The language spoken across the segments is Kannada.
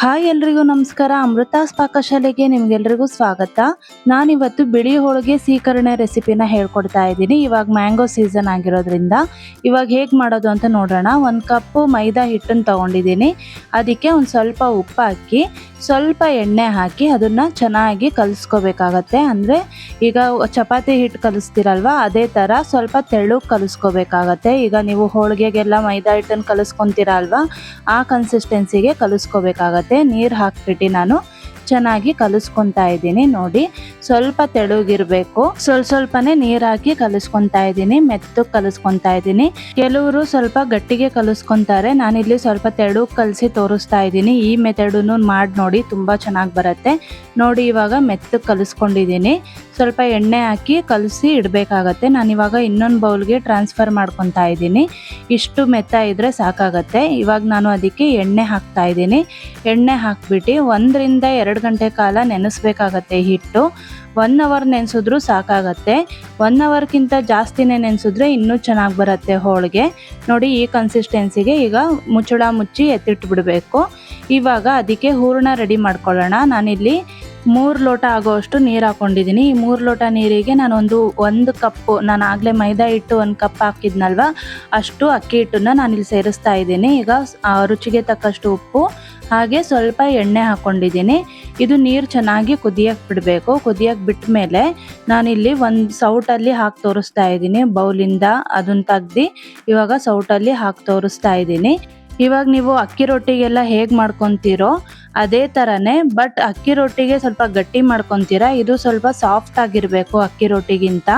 ಹಾಯ್ ಎಲ್ರಿಗೂ ನಮಸ್ಕಾರ. ಅಮೃತಾಸ್ ಪಾಕಶಾಲೆಗೆ ನಿಮ್ಗೆಲ್ರಿಗೂ ಸ್ವಾಗತ. ನಾನಿವತ್ತು ಬಿಳಿ ಹೋಳಿಗೆ ಸೀಕರಣೆ ರೆಸಿಪಿನ ಹೇಳ್ಕೊಡ್ತಾ ಇದ್ದೀನಿ. ಇವಾಗ ಮ್ಯಾಂಗೋ ಸೀಸನ್ ಆಗಿರೋದ್ರಿಂದ ಇವಾಗ ಹೇಗೆ ಮಾಡೋದು ಅಂತ ನೋಡೋಣ ಒಂದು ಕಪ್ಪು ಮೈದಾ ಹಿಟ್ಟನ್ನು ತಗೊಂಡಿದ್ದೀನಿ. ಅದಕ್ಕೆ ಒಂದು ಸ್ವಲ್ಪ ಉಪ್ಪು ಹಾಕಿ, ಸ್ವಲ್ಪ ಎಣ್ಣೆ ಹಾಕಿ ಅದನ್ನು ಚೆನ್ನಾಗಿ ಕಲಿಸ್ಕೋಬೇಕಾಗತ್ತೆ. ಅಂದರೆ ಈಗ ಚಪಾತಿ ಹಿಟ್ಟು ಕಲಿಸ್ತೀರಲ್ವ, ಅದೇ ಥರ ಸ್ವಲ್ಪ ತೆಳ್ಳಗೆ ಕಲಿಸ್ಕೋಬೇಕಾಗತ್ತೆ. ಈಗ ನೀವು ಹೋಳಿಗೆಗೆಲ್ಲ ಮೈದಾ ಹಿಟ್ಟನ್ನು ಕಲಿಸ್ಕೊತೀರ ಅಲ್ವಾ, ಆ ಕನ್ಸಿಸ್ಟೆನ್ಸಿಗೆ ಕಲಿಸ್ಕೋಬೇಕಾಗತ್ತೆ. ನೀರು ಹಾಕ್ಬಿಟ್ಟು ನಾನು ಚೆನ್ನಾಗಿ ಕಲಿಸ್ಕೊಂತಾ ಇದ್ದೀನಿ ನೋಡಿ. ಸ್ವಲ್ಪ ತೆಳುಗಿರ್ಬೇಕು. ಸ್ವಲ್ಪ ಸ್ವಲ್ಪನೇ ನೀರಾಕಿ ಕಲಿಸ್ಕೊತಾ ಇದ್ದೀನಿ, ಮೆತ್ತಗೆ ಕಲಿಸ್ಕೊಂತಾ ಇದ್ದೀನಿ. ಕೆಲವರು ಸ್ವಲ್ಪ ಗಟ್ಟಿಗೆ ಕಲಿಸ್ಕೊಂತಾರೆ. ನಾನಿಲ್ಲಿ ಸ್ವಲ್ಪ ತೆಳು ಕಲಸಿ ತೋರಿಸ್ತಾ ಇದ್ದೀನಿ. ಈ ಮೆಥಡನ್ನು ಮಾಡಿ ನೋಡಿ ತುಂಬ ಚೆನ್ನಾಗಿ ಬರುತ್ತೆ. ನೋಡಿ ಇವಾಗ ಮೆತ್ತಗೆ ಕಲಿಸ್ಕೊಂಡಿದ್ದೀನಿ. ಸ್ವಲ್ಪ ಎಣ್ಣೆ ಹಾಕಿ ಕಲಸಿ ಇಡಬೇಕಾಗತ್ತೆ. ಇವಾಗ ಇನ್ನೊಂದು ಬೌಲ್ಗೆ ಟ್ರಾನ್ಸ್ಫರ್ ಮಾಡ್ಕೊತಾ ಇದ್ದೀನಿ. ಇಷ್ಟು ಮೆತ್ತ ಇದ್ರೆ ಸಾಕಾಗತ್ತೆ. ಇವಾಗ ನಾನು ಅದಕ್ಕೆ ಎಣ್ಣೆ ಹಾಕ್ತಾ ಇದ್ದೀನಿ. ಎಣ್ಣೆ ಹಾಕ್ಬಿಟ್ಟು ಒಂದರಿಂದ ಎರಡು ಗಂಟೆ ಕಾಲ ನೆನೆಸ್ಬೇಕಾಗತ್ತೆ ಹಿಟ್ಟು. ಒನ್ ಅವರ್ ನೆನೆಸಿದ್ರು ಸಾಕಾಗತ್ತೆ. ಒನ್ ಅವರ್ಗಿಂತ ಜಾಸ್ತಿನೇ ನೆನೆಸಿದ್ರೆ ಇನ್ನೂ ಚೆನ್ನಾಗಿ ಬರುತ್ತೆ ಹೋಳಿಗೆ. ನೋಡಿ ಈ ಕನ್ಸಿಸ್ಟೆನ್ಸಿಗೆ ಈಗ ಮುಚ್ಚಳ ಮುಚ್ಚಿ ಎತ್ತಿಟ್ಬಿಡಬೇಕು. ಇವಾಗ ಅದಕ್ಕೆ ಹೂರಣ ರೆಡಿ ಮಾಡ್ಕೊಳ್ಳೋಣ. ನಾನಿಲ್ಲಿ ಮೂರು ಲೋಟ ಆಗೋಷ್ಟು ನೀರು ಹಾಕೊಂಡಿದ್ದೀನಿ ಈ ಮೂರು ಲೋಟ ನೀರಿಗೆ ನಾನೊಂದು ಒಂದು ಕಪ್ಪು, ನಾನು ಆಗಲೇ ಮೈದಾ ಹಿಟ್ಟು ಒಂದು ಕಪ್ ಹಾಕಿದ್ನಲ್ವ? ಅಷ್ಟು ಅಕ್ಕಿ ಹಿಟ್ಟನ್ನು ಇಲ್ಲಿ ಸೇರಿಸ್ತಾ ಇದ್ದೀನಿ. ಈಗ ರುಚಿಗೆ ತಕ್ಕಷ್ಟು ಉಪ್ಪು, ಹಾಗೆ ಸ್ವಲ್ಪ ಎಣ್ಣೆ ಹಾಕ್ಕೊಂಡಿದ್ದೀನಿ ಇದು ನೀರು ಚೆನ್ನಾಗಿ ಕುದಿಯಕ್ಕೆ ಬಿಡಬೇಕು. ಕುದಿಯಕ್ಕೆ ಬಿಟ್ಟ ಮೇಲೆ ನಾನಿಲ್ಲಿ ಒಂದು ಸೌಟಲ್ಲಿ ಹಾಕಿ ತೋರಿಸ್ತಾ ಇದ್ದೀನಿ. ಬೌಲಿಂದ ಅದನ್ನು ತೆಗ್ದು ಇವಾಗ ಸೌಟಲ್ಲಿ ಹಾಕಿ ತೋರಿಸ್ತಾ ಇದ್ದೀನಿ. ಇವಾಗ ನೀವು ಅಕ್ಕಿ ರೊಟ್ಟಿಗೆಲ್ಲ ಹೇಗೆ ಮಾಡ್ಕೊತೀರೋ ಅದೇ ಥರನೇ ಬಟ್ ಅಕ್ಕಿ ರೊಟ್ಟಿಗೆ ಸ್ವಲ್ಪ ಗಟ್ಟಿ ಮಾಡ್ಕೊತೀರಾ? ಇದು ಸ್ವಲ್ಪ ಸಾಫ್ಟ್ ಆಗಿರಬೇಕು ಅಕ್ಕಿ ರೊಟ್ಟಿಗಿಂತ.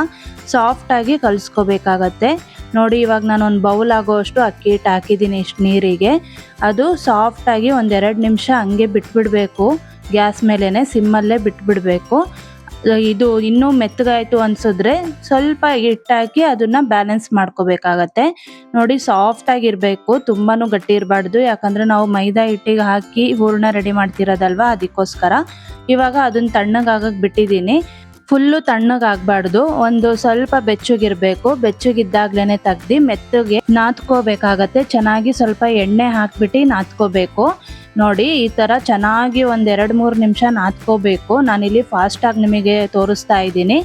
ಸಾಫ್ಟಾಗಿ ಕಲಿಸ್ಕೋಬೇಕಾಗತ್ತೆ. ನೋಡಿ, ಇವಾಗ ನಾನು ಒಂದು ಬೌಲ್ ಆಗೋಷ್ಟು ಅಕ್ಕಿ ಹಿಟ್ಟು ಹಾಕಿದ್ದೀನಿ ಇಷ್ಟು ನೀರಿಗೆ. ಅದು ಸಾಫ್ಟಾಗಿ ಒಂದೆರಡು ನಿಮಿಷ ಹಂಗೆ ಬಿಟ್ಬಿಡಬೇಕು. ಗ್ಯಾಸ್ ಮೇಲೇ ಸಿಮ್ಮಲ್ಲೇ ಬಿಟ್ಬಿಡಬೇಕು. ಇದು ಇನ್ನೂ ಮೆತ್ತಗಾಯಿತು ಅನ್ಸಿದ್ರೆ ಸ್ವಲ್ಪ ಹಿಟ್ಟಾಕಿ ಅದನ್ನ ಬ್ಯಾಲೆನ್ಸ್ ಮಾಡ್ಕೋಬೇಕಾಗತ್ತೆ. ನೋಡಿ ಸಾಫ್ಟ್ ಆಗಿರ್ಬೇಕು, ತುಂಬಾನು ಗಟ್ಟಿ ಇರಬಾರ್ದು. ಯಾಕಂದ್ರೆ ನಾವು ಮೈದಾ ಹಿಟ್ಟಿಗೆ ಹಾಕಿ ಹೂರ್ಣ ರೆಡಿ ಮಾಡ್ತಿರೋದಲ್ವಾ? ಅದಕ್ಕೋಸ್ಕರ. ಇವಾಗ ಅದನ್ನ ತಣ್ಣಗಾಗಕ್ಕೆ ಬಿಟ್ಟಿದ್ದೀನಿ. ಫುಲ್ಲು ತಣ್ಣಗಾಗಬಾರ್ದು. ಒಂದು ಸ್ವಲ್ಪ ಬೆಚ್ಚಗಿರ್ಬೇಕು. ಬೆಚ್ಚಗಿದ್ದಾಗ್ಲೇನೆ ತೆಗ್ದು ಮೆತ್ತಗೆ ನಾದ್ಕೋಬೇಕಾಗತ್ತೆ ಚೆನ್ನಾಗಿ ಸ್ವಲ್ಪ ಎಣ್ಣೆ ಹಾಕ್ಬಿಟ್ಟು ನಾದ್ಕೋಬೇಕು ನೋಡಿ, ಈ ಥರ ಚೆನ್ನಾಗಿ ಒಂದು ಎರಡು ಮೂರು ನಿಮಿಷ ನಾದ್ಕೋಬೇಕು. ನಾನಿಲ್ಲಿ ಫಾಸ್ಟಾಗಿ ನಿಮಗೆ ತೋರಿಸ್ತಾ ಇದ್ದೀನಿ.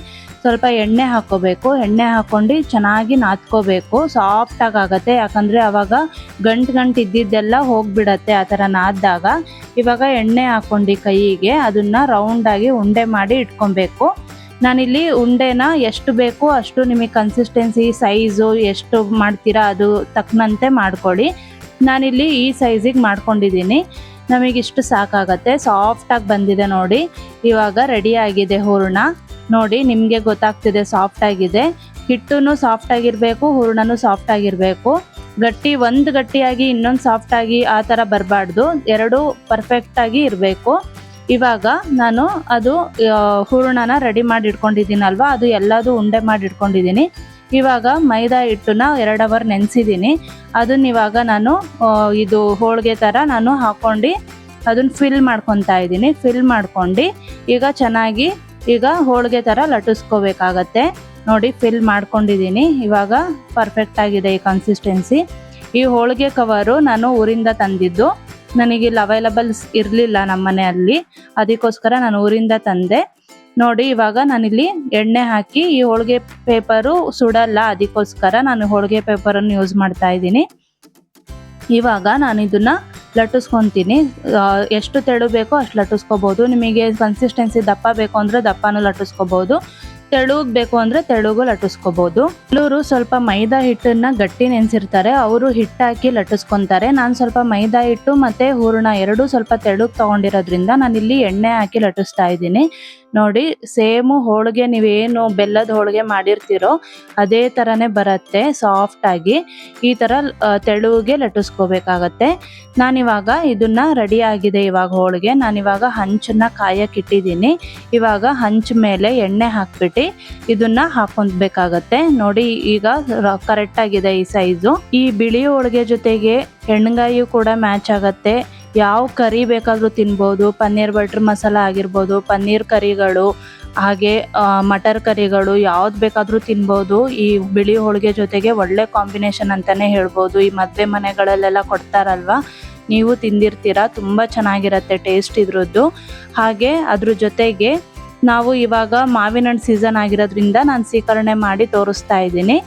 ಸ್ವಲ್ಪ ಎಣ್ಣೆ ಹಾಕ್ಕೋಬೇಕು ಎಣ್ಣೆ ಹಾಕ್ಕೊಂಡು ಚೆನ್ನಾಗಿ ನಾದ್ಕೋಬೇಕು. ಸಾಫ್ಟಾಗಿ ಆಗುತ್ತೆ. ಯಾಕಂದರೆ ಅವಾಗ ಗಂಟು ಗಂಟು ಇದ್ದಿದ್ದೆಲ್ಲ ಹೋಗಿಬಿಡತ್ತೆ ಆ ಥರ ನಾದ್ದಾಗ. ಇವಾಗ ಎಣ್ಣೆ ಹಾಕ್ಕೊಂಡು ಕೈಗೆ, ಅದನ್ನು ರೌಂಡಾಗಿ ಉಂಡೆ ಮಾಡಿ ಇಟ್ಕೊಬೇಕು. ನಾನಿಲ್ಲಿ ಉಂಡೆನ ಎಷ್ಟು ಬೇಕೋ ಅಷ್ಟು ನಿಮಗೆ ಕನ್ಸಿಸ್ಟೆನ್ಸಿ ಸೈಜು ಎಷ್ಟು ಮಾಡ್ತೀರಾ ಅದು ತಕ್ಕನಂತೆ ಮಾಡ್ಕೊಳ್ಳಿ. ನಾನಿಲ್ಲಿ ಈ ಸೈಜಿಗೆ ಮಾಡ್ಕೊಂಡಿದ್ದೀನಿ. ನಮಗಿಷ್ಟು ಸಾಕಾಗತ್ತೆ. ಸಾಫ್ಟಾಗಿ ಬಂದಿದೆ ನೋಡಿ. ಇವಾಗ ರೆಡಿ ಆಗಿದೆ ಹೂರ್ಣ. ನೋಡಿ, ನಿಮಗೆ ಗೊತ್ತಾಗ್ತಿದೆ ಸಾಫ್ಟಾಗಿದೆ ಹಿಟ್ಟು ಸಾಫ್ಟಾಗಿರಬೇಕು ಹೂರ್ಣನೂ ಸಾಫ್ಟ್ ಆಗಿರಬೇಕು. ಗಟ್ಟಿ, ಒಂದು ಗಟ್ಟಿಯಾಗಿ, ಇನ್ನೊಂದು ಸಾಫ್ಟಾಗಿ ಆ ಥರ ಬರಬಾರ್ದು. ಎರಡೂ ಪರ್ಫೆಕ್ಟಾಗಿ ಇರಬೇಕು. ಇವಾಗ ನಾನು ಅದು ಹೂರಣನ ರೆಡಿ ಮಾಡಿ ಇಟ್ಕೊಂಡಿದ್ದೀನಲ್ವಾ ಅದು ಎಲ್ಲದೂ ಉಂಡೆ ಮಾಡಿ ಇಟ್ಕೊಂಡಿದ್ದೀನಿ ಇವಾಗ ಮೈದಾ ಹಿಟ್ಟನ್ನ ಎರಡು ಅವರ್ ನೆನೆಸಿದ್ದೀನಿ ಅದನ್ನ ಇವಾಗ ನಾನು ಇದು ಹೋಳಿಗೆ ಥರ ನಾನು ಹಾಕ್ಕೊಂಡು ಅದನ್ನ ಫಿಲ್ ಮಾಡ್ಕೊತಾ ಇದ್ದೀನಿ. ಫಿಲ್ ಮಾಡ್ಕೊಂಡು ಈಗ ಚೆನ್ನಾಗಿ ಈಗ ಹೋಳಿಗೆ ಥರ ಲಟ್ಟಿಸ್ಕೋಬೇಕಾಗತ್ತೆ. ನೋಡಿ ಫಿಲ್ ಮಾಡ್ಕೊಂಡಿದ್ದೀನಿ ಇವಾಗ ಪರ್ಫೆಕ್ಟ್ ಆಗಿದೆ ಈ ಕನ್ಸಿಸ್ಟೆನ್ಸಿ ಈ ಹೋಳಿಗೆ ಕವರು ನಾನು ಊರಿಂದ ತಂದಿದ್ದು. ನನಗೆ ಇಲ್ಲಿ ಅವೈಲಬಲ್ಸ್ ಇರಲಿಲ್ಲ ನಮ್ಮ ಮನೆಯಲ್ಲಿ ಅದಕ್ಕೋಸ್ಕರ ನಾನು ಊರಿಂದ ತಂದೆ. ನೋಡಿ, ಇವಾಗ ನಾನಿಲ್ಲಿ ಎಣ್ಣೆ ಹಾಕಿ ಈ ಹೋಳಿಗೆ ಪೇಪರು ಸುಡಲ್ಲ, ಅದಕ್ಕೋಸ್ಕರ ನಾನು ಹೋಳಿಗೆ ಪೇಪರನ್ನು ಯೂಸ್ ಮಾಡ್ತಾ ಇದ್ದೀನಿ. ಇವಾಗ ನಾನು ಇದನ್ನ ಲಟ್ಟಿಸ್ಕೊತೀನಿ ಎಷ್ಟು ತೆಳು ಬೇಕೋ ಅಷ್ಟು ಲಟ್ಟಿಸ್ಕೋಬೋದು. ನಿಮಗೆ ಕನ್ಸಿಸ್ಟೆನ್ಸಿ ದಪ್ಪ ಬೇಕು ಅಂದರೆ ದಪ್ಪನೂ ಲಟ್ಟಿಸ್ಕೋಬೋದು. ತೆಳುಗ್ ಬೇಕು ಅಂದ್ರೆ ತೆಳುಗು ಲಟ್ಟಿಸ್ಕೋಬಹುದು ಕೆಲವರು ಸ್ವಲ್ಪ ಮೈದಾ ಹಿಟ್ಟನ್ನ ಗಟ್ಟಿ ನೆನೆಸಿರ್ತಾರೆ, ಅವರು ಹಿಟ್ಟಾಕಿ ಲಟ್ಟಿಸ್ಕೊತಾರೆ. ನಾನು ಸ್ವಲ್ಪ ಮೈದಾ ಹಿಟ್ಟು ಮತ್ತೆ ಹೂರ್ಣ ಎರಡು ಸ್ವಲ್ಪ ತೆಳುಗ್ ನಾನು ಇಲ್ಲಿ ಎಣ್ಣೆ ಹಾಕಿ ಲಟ್ಟಿಸ್ತಾ ಇದ್ದೀನಿ. ನೋಡಿ, ಸೇಮು ಹೋಳಿಗೆ ನೀವೇನು ಬೆಲ್ಲದ ಹೋಳಿಗೆ ಮಾಡಿರ್ತೀರೋ ಅದೇ ಥರನೇ ಬರುತ್ತೆ ಆಗಿ. ಈ ತರ ತೆಳುಗೆ ಲಟ್ಟಿಸ್ಕೋಬೇಕಾಗತ್ತೆ. ನಾನಿವಾಗ ಇದನ್ನ ರೆಡಿ ಆಗಿದೆ ಇವಾಗ ಹೋಳಿಗೆ. ನಾನಿವಾಗ ಹಂಚನ್ನ ಕಾಯಕ್ಕಿಟ್ಟಿದ್ದೀನಿ ಇವಾಗ ಹಂಚ ಮೇಲೆ ಎಣ್ಣೆ ಹಾಕ್ಬಿಟ್ಟು ಇದನ್ನ ಹಾಕೊಂಡ್ಬೇಕಾಗತ್ತೆ. ನೋಡಿ ಈಗ ಕರೆಕ್ಟ್ ಆಗಿದೆ ಈ ಸೈಜು ಈ ಬಿಳಿ ಹೋಳಿಗೆ ಜೊತೆಗೆ ಎಣ್ಗಾಯಿಯು ಕೂಡ ಮ್ಯಾಚ್ ಆಗತ್ತೆ. ಯಾವ ಕರಿ ಬೇಕಾದರೂ ತಿನ್ಬೋದು. ಪನ್ನೀರ್ ಬಟರ್ ಮಸಾಲ ಆಗಿರ್ಬೋದು, ಪನ್ನೀರ್ ಕರಿಗಳು, ಹಾಗೆ ಮಟರ್ ಕರಿಗಳು ಯಾವ್ದು ಬೇಕಾದರೂ ತಿನ್ಬೋದು. ಈ ಬಿಳಿ ಹೋಳಿಗೆ ಜೊತೆಗೆ ಒಳ್ಳೆ ಕಾಂಬಿನೇಷನ್ ಅಂತಾನೆ ಹೇಳ್ಬೋದು. ಈ ಮದುವೆ ಮನೆಗಳಲ್ಲೆಲ್ಲ ಕೊಡ್ತಾರಲ್ವಾ? ನೀವು ತಿಂದಿರ್ತೀರಾ. ತುಂಬ ಚೆನ್ನಾಗಿರತ್ತೆ ಟೇಸ್ಟ್ ಇದ್ರದ್ದು. ಹಾಗೆ ಅದ್ರ ಜೊತೆಗೆ ನಾವು ಇವಾಗ ಮಾವಿನ ಹಣ್ಣು ಸೀಸನ್ ಆಗಿರೋದ್ರಿಂದ ನಾನು ಸೀಕರಣೆ ಮಾಡಿ ತೋರಿಸ್ತಾ ಇದ್ದೀನಿ.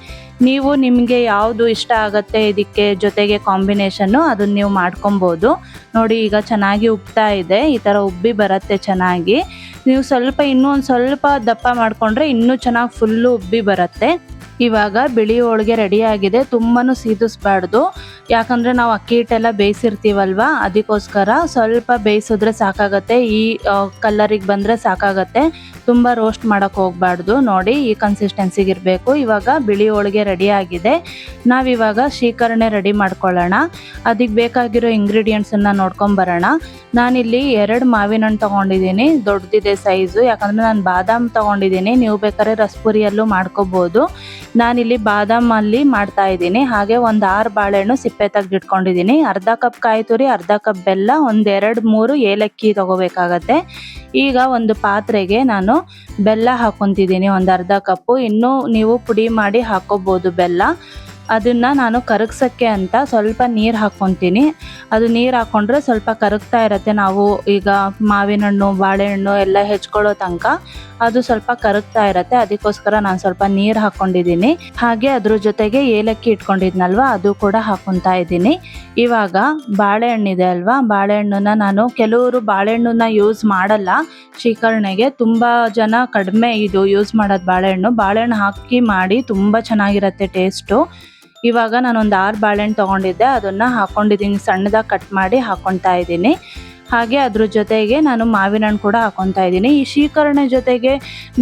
ನೀವು ನಿಮಗೆ ಯಾವುದು ಇಷ್ಟ ಆಗುತ್ತೆ ಇದಕ್ಕೆ ಜೊತೆಗೆ ಕಾಂಬಿನೇಷನ್ನು ಅದನ್ನ ನೀವು ಮಾಡ್ಕೊಬೋದು. ನೋಡಿ, ಈಗ ಚೆನ್ನಾಗಿ ಉಬ್ತಾ ಇದೆ. ಈ ಥರ ಉಬ್ಬಿ ಬರುತ್ತೆ ಚೆನ್ನಾಗಿ. ನೀವು ಸ್ವಲ್ಪ ಇನ್ನೂ ಒಂದು ಸ್ವಲ್ಪ ದಪ್ಪ ಮಾಡಿಕೊಂಡ್ರೆ ಇನ್ನೂ ಚೆನ್ನಾಗಿ ಫುಲ್ಲು ಉಬ್ಬಿ ಬರುತ್ತೆ. ಇವಾಗ ಬಿಳಿ ಹೋಳಿಗೆ ರೆಡಿಯಾಗಿದೆ ತುಂಬಾ ಸೀದಿಸ್ಬಾರ್ದು. ಯಾಕಂದರೆ ನಾವು ಅಕ್ಕಿ ಹಿಟ್ಟೆಲ್ಲ ಬೇಯಿಸಿರ್ತೀವಲ್ವ? ಅದಕ್ಕೋಸ್ಕರ ಸ್ವಲ್ಪ ಬೇಯಿಸಿದ್ರೆ ಸಾಕಾಗತ್ತೆ. ಈ ಕಲ್ಲರಿಗೆ ಬಂದರೆ ಸಾಕಾಗತ್ತೆ. ತುಂಬ ರೋಸ್ಟ್ ಮಾಡೋಕ್ಕೆ ಹೋಗ್ಬಾರ್ದು. ನೋಡಿ, ಈ ಕನ್ಸಿಸ್ಟೆನ್ಸಿಗೆ ಇರಬೇಕು. ಇವಾಗ ಬಿಳಿ ಹೋಳಿಗೆ ರೆಡಿಯಾಗಿದೆ ನಾವಿವಾಗ ಶೀಕರಣೆ ರೆಡಿ ಮಾಡ್ಕೊಳ್ಳೋಣ. ಅದಕ್ಕೆ ಬೇಕಾಗಿರೋ ಇಂಗ್ರೀಡಿಯೆಂಟ್ಸನ್ನು ನೋಡ್ಕೊಂಬರೋಣ ನಾನಿಲ್ಲಿ ಎರಡು ಮಾವಿನ ಹಣ್ಣು ತೊಗೊಂಡಿದ್ದೀನಿ. ದೊಡ್ಡದಿದೆ ಸೈಜು ಯಾಕಂದರೆ ನಾನು ಬಾದಾಮ್ ತೊಗೊಂಡಿದ್ದೀನಿ. ನೀವು ಬೇಕಾದ್ರೆ ರಸ್ಪುರಿಯಲ್ಲೂ ಮಾಡ್ಕೋಬೋದು. ನಾನಿಲ್ಲಿ ಬಾದಾಮಲ್ಲಿ ಮಾಡ್ತಾ ಇದ್ದೀನಿ. ಹಾಗೆ ಒಂದು ಆರು ಬಾಳೆಹಣ್ಣು ಸಿಪ್ಪೆ ತೆಗೆದಿಟ್ಕೊಂಡಿದ್ದೀನಿ. ಅರ್ಧ ಕಪ್ ಕಾಯಿ ತುರಿ, ಅರ್ಧ ಕಪ್ ಬೆಲ್ಲ ಒಂದೆರಡು ಮೂರು ಏಲಕ್ಕಿ ತಗೋಬೇಕಾಗತ್ತೆ. ಈಗ ಒಂದು ಪಾತ್ರೆಗೆ ನಾನು ಬೆಲ್ಲ ಹಾಕೊತಿದ್ದೀನಿ ಒಂದು ಅರ್ಧ ಕಪ್ಪು. ಇನ್ನೂ ನೀವು ಪುಡಿ ಮಾಡಿ ಹಾಕೋಬೋದು ಬೆಲ್ಲ. ಅದನ್ನು ನಾನು ಕರಗ್ಸೋಕ್ಕೆ ಅಂತ ಸ್ವಲ್ಪ ನೀರು ಹಾಕ್ಕೊತೀನಿ. ಅದು ನೀರು ಹಾಕ್ಕೊಂಡ್ರೆ ಸ್ವಲ್ಪ ಕರಗ್ತಾ ಇರತ್ತೆ. ನಾವು ಈಗ ಮಾವಿನ ಹಣ್ಣು ಬಾಳೆಹಣ್ಣು ಎಲ್ಲ ಹೆಚ್ಕೊಳ್ಳೋ ತನಕ ಅದು ಸ್ವಲ್ಪ ಕರಗ್ತಾ ಇರುತ್ತೆ. ಅದಕ್ಕೋಸ್ಕರ ನಾನು ಸ್ವಲ್ಪ ನೀರು ಹಾಕ್ಕೊಂಡಿದ್ದೀನಿ. ಹಾಗೆ ಅದ್ರ ಜೊತೆಗೆ ಏಲಕ್ಕಿ ಇಟ್ಕೊಂಡಿದ್ನಲ್ವ, ಅದು ಕೂಡ ಹಾಕೊತಾ ಇದ್ದೀನಿ. ಇವಾಗ ಬಾಳೆಹಣ್ಣಿದೆ ಅಲ್ವಾ, ಬಾಳೆಹಣ್ಣನ್ನ ನಾನು ಕೆಲವರು ಬಾಳೆಹಣ್ಣನ್ನ ಯೂಸ್ ಮಾಡಲ್ಲ. ಶೀಕರಣೆಗೆ ತುಂಬ ಜನ ಕಡಿಮೆ ಇದು ಯೂಸ್ ಮಾಡೋದು ಬಾಳೆಹಣ್ಣು. ಬಾಳೆಹಣ್ಣು ಹಾಕಿ ಮಾಡಿ ತುಂಬ ಚೆನ್ನಾಗಿರುತ್ತೆ ಟೇಸ್ಟು ಇವಾಗ ನಾನೊಂದು ಆರು ಬಾಳೆಹಣ್ಣು ತೊಗೊಂಡಿದ್ದೆ, ಅದನ್ನು ಹಾಕ್ಕೊಂಡಿದ್ದೀನಿ ಸಣ್ಣದಾಗಿ ಕಟ್ ಮಾಡಿ ಹಾಕ್ಕೊತಾ ಇದ್ದೀನಿ. ಹಾಗೆ ಅದ್ರ ಜೊತೆಗೆ ನಾನು ಮಾವಿನ ಹಣ್ಣು ಕೂಡ ಹಾಕೊತಾ ಇದ್ದೀನಿ. ಈ ಶೀಕರಣೆ ಜೊತೆಗೆ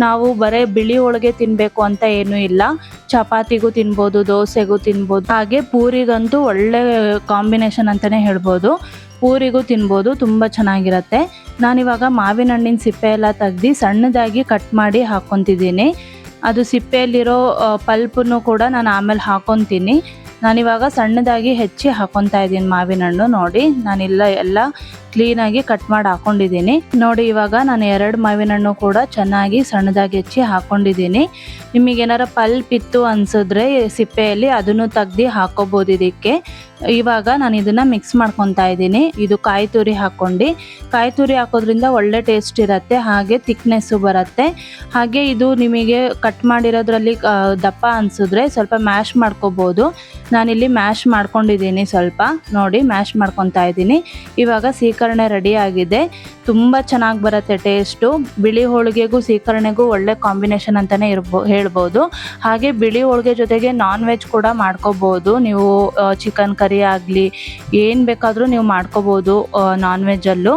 ನಾವು ಬರೀ ಬಿಳಿ ಹೋಳಿಗೆ ತಿನ್ನಬೇಕು ಅಂತ ಏನೂ ಇಲ್ಲ. ಚಪಾತಿಗೂ ತಿನ್ಬೋದು, ದೋಸೆಗೂ ತಿನ್ಬೋದು. ಹಾಗೆ ಪೂರಿಗಂತೂ ಒಳ್ಳೆ ಕಾಂಬಿನೇಷನ್ ಅಂತಲೇ ಹೇಳ್ಬೋದು. ಪೂರಿಗೂ ತಿನ್ಬೋದು, ತುಂಬ ಚೆನ್ನಾಗಿರತ್ತೆ. ನಾನಿವಾಗ ಮಾವಿನ ಹಣ್ಣಿನ ಸಿಪ್ಪೆ ಎಲ್ಲ ತೆಗ್ದು ಸಣ್ಣದಾಗಿ ಕಟ್ ಮಾಡಿ ಹಾಕ್ಕೊತಿದ್ದೀನಿ ಅದು ಸಿಪ್ಪೆಯಲ್ಲಿರೋ ಪಲ್ಪನ್ನು ಕೂಡ ನಾನು ಆಮೇಲೆ ಹಾಕೊತೀನಿ. ನಾನಿವಾಗ ಸಣ್ಣದಾಗಿ ಹೆಚ್ಚಿ ಹಾಕೊತಾ ಇದ್ದೀನಿ ಮಾವಿನ ಹಣ್ಣು ನೋಡಿ. ನಾನಿಲ್ಲ ಎಲ್ಲ ಕ್ಲೀನಾಗಿ ಕಟ್ ಮಾಡಿ ಹಾಕೊಂಡಿದ್ದೀನಿ. ನೋಡಿ ಇವಾಗ ನಾನು ಎರಡು ಮಾವಿನ ಹಣ್ಣು ಕೂಡ ಚೆನ್ನಾಗಿ ಸಣ್ಣದಾಗಿ ಹೆಚ್ಚಿ ಹಾಕೊಂಡಿದ್ದೀನಿ. ನಿಮಗೆ ಏನಾರ ಪಲ್ಪ್ ಇತ್ತು ಅನ್ಸಿದ್ರೆ ಸಿಪ್ಪೆಯಲ್ಲಿ ಅದನ್ನು ತೆಗ್ದು ಹಾಕೋಬೋದು ಇದಕ್ಕೆ. ಇವಾಗ ನಾನು ಇದನ್ನ ಮಿಕ್ಸ್ ಮಾಡ್ಕೊತಾ ಇದ್ದೀನಿ. ಇದು ಕಾಯಿ ತುರಿ ಹಾಕ್ಕೊಂಡು. ಕಾಯಿ ತುರಿ ಹಾಕೋದ್ರಿಂದ ಒಳ್ಳೆ ಟೇಸ್ಟ್ ಇರುತ್ತೆ, ಹಾಗೆ ತಿಕ್ನೆಸ್ಸು ಬರುತ್ತೆ. ಹಾಗೆ ಇದು ನಿಮಗೆ ಕಟ್ ಮಾಡಿರೋದ್ರಲ್ಲಿ ದಪ್ಪ ಅನಿಸಿದ್ರೆ ಸ್ವಲ್ಪ ಮ್ಯಾಶ್ ಮಾಡ್ಕೋಬೋದು. ನಾನಿಲ್ಲಿ ಮ್ಯಾಶ್ ಮಾಡ್ಕೊಂಡಿದ್ದೀನಿ ಸ್ವಲ್ಪ. ನೋಡಿ, ಮ್ಯಾಶ್ ಮಾಡ್ಕೊತಾ ಇದ್ದೀನಿ. ಇವಾಗ ಸೀಕರಣೆ ರೆಡಿ ಆಗಿದೆ. ತುಂಬ ಚೆನ್ನಾಗಿ ಬರುತ್ತೆ ಟೇಸ್ಟು ಬಿಳಿ ಹೋಳಿಗೆಗೂ ಸೀಕರಣೆಗೂ ಒಳ್ಳೆ ಕಾಂಬಿನೇಷನ್ ಅಂತಲೇ ಇರ್ಬೋ, ಹೇಳ್ಬೋದು. ಹಾಗೆ ಬಿಳಿ ಹೋಳಿಗೆ ಜೊತೆಗೆ ನಾನ್ ವೆಜ್ ಕೂಡ ಮಾಡ್ಕೋಬೋದು. ನೀವು ಚಿಕನ್ ಕರಿ ಆಗಲಿ, ಏನು ಬೇಕಾದರೂ ನೀವು ಮಾಡ್ಕೋಬೋದು ನಾನ್ ವೆಜ್ಜಲ್ಲೂ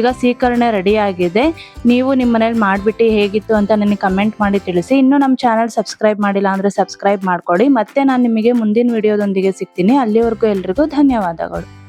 ಈಗ ಸೀಕರಣೆ ರೆಡಿ ಆಗಿದೆ. ನೀವು ನಿಮ್ಮ ಮನೇಲಿ ಮಾಡಿಬಿಟ್ಟು ಹೇಗಿತ್ತು ಅಂತ ನನಗೆ ಕಮೆಂಟ್ ಮಾಡಿ ತಿಳಿಸಿ. ಇನ್ನೂ ನಮ್ಮ ಚಾನಲ್ ಸಬ್ಸ್ಕ್ರೈಬ್ ಮಾಡಿಲ್ಲ ಅಂದರೆ ಸಬ್ಸ್ಕ್ರೈಬ್ ಮಾಡ್ಕೊಳ್ಳಿ ಮತ್ತೆ ನಾನು ನಿಮಗೆ ಮುಂದಿನ ವಿಡಿಯೋದೊಂದಿಗೆ ಸಿಗ್ತೀನಿ. ಅಲ್ಲಿವರೆಗೂ ಎಲ್ರಿಗೂ ಧನ್ಯವಾದಗಳು.